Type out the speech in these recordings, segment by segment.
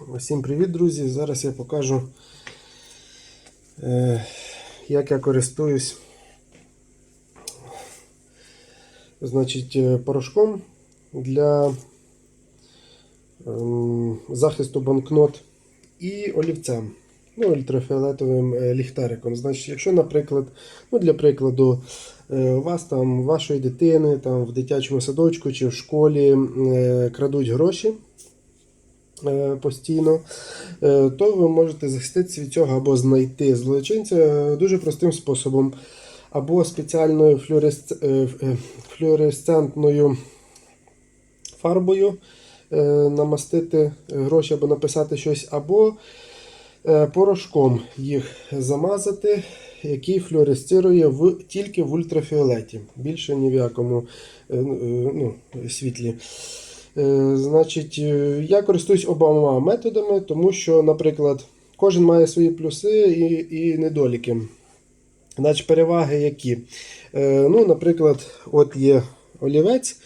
Всім привіт, друзі! Зараз я покажу, е, як я користуюсь значить, е, порошком для ем, захисту банкнот і олівцем. Ну, ультрафіолетовим е, ліхтариком. Значить, якщо, наприклад, ну, для прикладу, у вас там, вашої дитини там, в дитячому садочку чи в школі крадуть гроші постійно, е, то ви можете захиститися від цього або знайти злочинця е, дуже простим способом. Або спеціальною флюоресц... е, е, флюоресцентною фарбою е, намастити гроші або написати щось, або е, порошком їх замазати, який флюоресцирує в, тільки в ультрафіолеті, більше ні в якому е, ну, світлі. Е, Значить, е, я користуюсь обома методами, тому що, наприклад, кожен має свої плюси і, і недоліки. Значить, переваги які? Е, ну, Наприклад, от є олівець.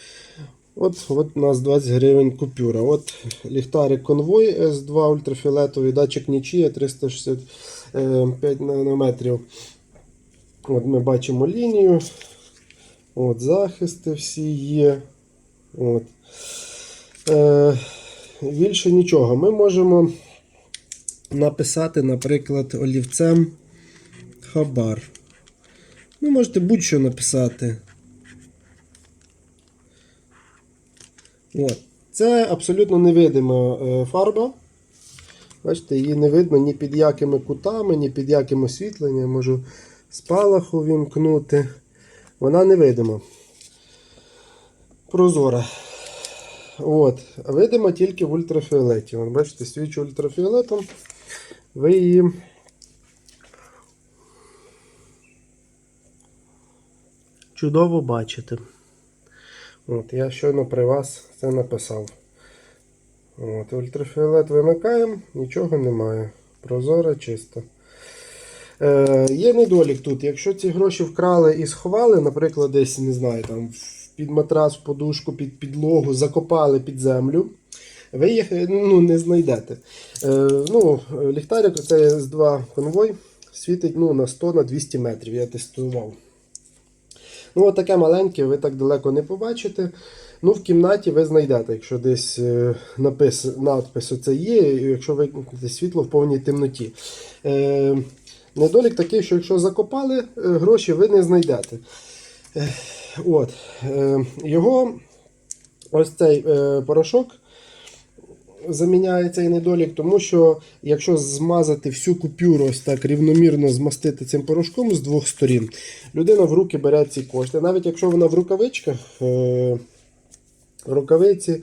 От, от у нас 20 гривень купюра. От ліхтарик конвой S2 ультрафіолетовий, датчик нічия 365 нанометрів. От Ми бачимо лінію. От Захисти всі є. От. Е, більше нічого. Ми можемо написати, наприклад, олівцем хабар. Ну, можете будь-що написати. От. Це абсолютно невидима е, фарба. Бачите, її не видно ні під якими кутами, ні під яким освітленням. Можу спалаху вімкнути. Вона невидима. Прозора. От. Видима тільки в ультрафіолеті. От, бачите, свічу ультрафіолетом. Ви її. Чудово бачите. От, Я щойно при вас це написав. От, Ультрафіолет вимикаємо, нічого немає. Прозоре, чисто. Е, Є недолік тут. Якщо ці гроші вкрали і сховали, наприклад, десь, не знаю, там, під матрас, подушку, під підлогу, закопали під землю, ви їх ну, не знайдете. Е, ну, Ліхтарик, це С2 конвой, світить ну, на 100-200 метрів. Я тестував. Ну, от таке маленьке, ви так далеко не побачите. Ну, в кімнаті ви знайдете, якщо десь е, напис, надпис оце є, якщо вимкнете світло в повній темноті. Е, недолік такий, що якщо закопали е, гроші, ви не знайдете. Е, от, е, його ось цей е, порошок заміняє цей недолік, тому що якщо змазати всю купюру ось так рівномірно змастити цим порошком з двох сторін, людина в руки бере ці кошти. Навіть якщо вона в рукавичках, е, рукавиці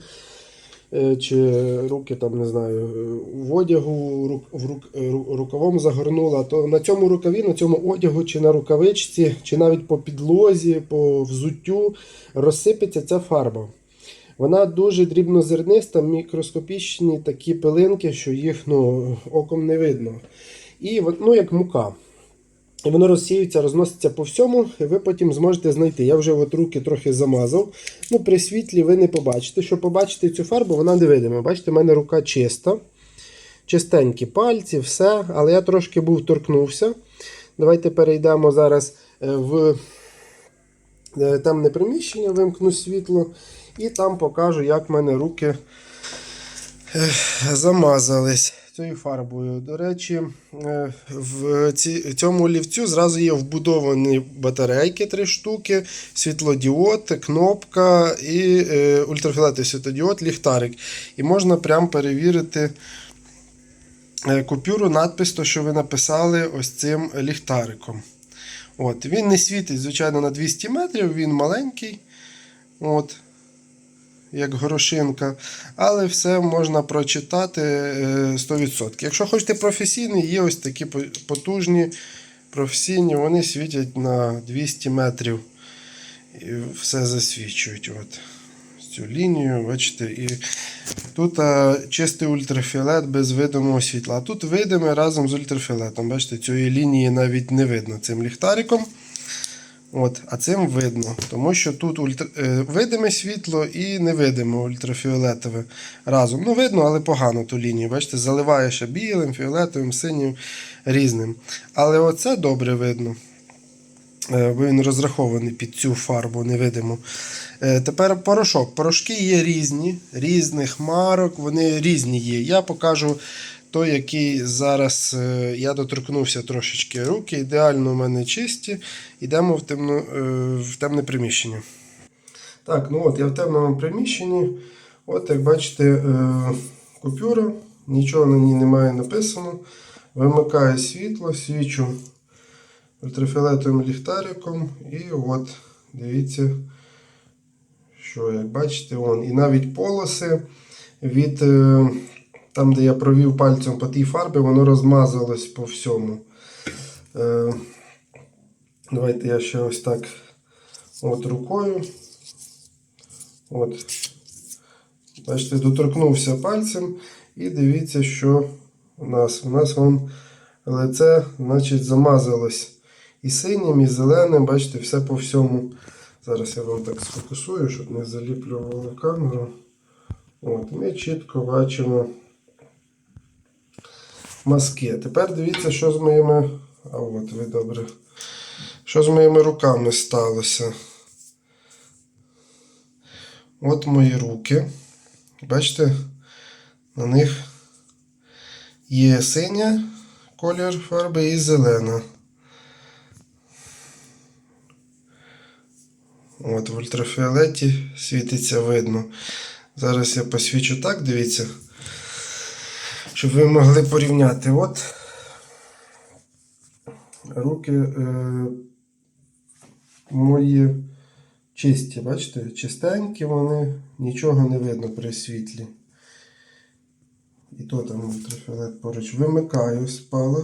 чи руки там, не знаю, в одягу в рук, е, рукавом загорнула, то на цьому рукаві, на цьому одягу чи на рукавичці, чи навіть по підлозі, по взуттю розсипеться ця фарба. Вона дуже дрібнозерниста, мікроскопічні такі пилинки, що їх ну, оком не видно. І ну, як мука. І воно розсіюється, розноситься по всьому, і ви потім зможете знайти. Я вже от руки трохи замазав. Ну, При світлі ви не побачите. Щоб побачити цю фарбу, вона невидима. Бачите, в мене рука чиста. Чистенькі пальці, все. Але я трошки був торкнувся. Давайте перейдемо зараз е, в е, темне приміщення, вимкну світло. І там покажу, як в мене руки е, замазались цією фарбою. До речі, е, в цьому олівцю зразу є вбудовані батарейки, три штуки, світлодіод, кнопка і е, ультрафіолетовий світлодіод, ліхтарик. І можна прям перевірити е, купюру, надпис, то, що ви написали ось цим ліхтариком. От, він не світить, звичайно, на 200 метрів, він маленький. От, як горошинка, але все можна прочитати е, 100%. Якщо хочете професійний, є ось такі потужні професійні, вони світять на 200 метрів і все засвічують. От. Цю лінію, бачите, і тут а, чистий ультрафіолет без видимого світла. А тут видиме разом з ультрафіолетом. Бачите, цієї лінії навіть не видно цим ліхтариком. От, а цим видно, тому що тут ультра... е, видиме світло і невидиме ультрафіолетове разом. Ну, видно, але погано ту лінію. Бачите, заливає ще білим, фіолетовим, синім, різним. Але оце добре видно. Е, він розрахований під цю фарбу невидиму. Е, Тепер порошок. Порошки є різні, різних марок, вони різні є. Я покажу той, який зараз е, я доторкнувся трошечки руки. Ідеально у мене чисті. Йдемо в, темно, е, в темне приміщення. Так, ну от я в темному приміщенні. От, як бачите, е, купюра, нічого на ній немає написано. Вимикаю світло, свічу ультрафіолетовим ліхтариком. І от, дивіться, що, як бачите, вон. І навіть полоси від там, де я провів пальцем по тій фарбі, воно розмазалось по всьому. Е, давайте я ще ось так от рукою. От. Бачите, доторкнувся пальцем і дивіться, що у нас. У нас вон лице, значить, замазалось і синім, і зеленим. Бачите, все по всьому. Зараз я вам так сфокусую, щоб не заліплювало камеру. От, ми чітко бачимо маски. Тепер дивіться, що з моїми. А от ви добре. Що з моїми руками сталося? От мої руки. Бачите, на них є синя колір фарби і зелена. От в ультрафіолеті світиться видно. Зараз я посвічу так, дивіться, щоб ви могли порівняти. От руки е, мої чисті, бачите, чистенькі вони, нічого не видно при світлі. І то там ультрафіолет поруч. Вимикаю спалах.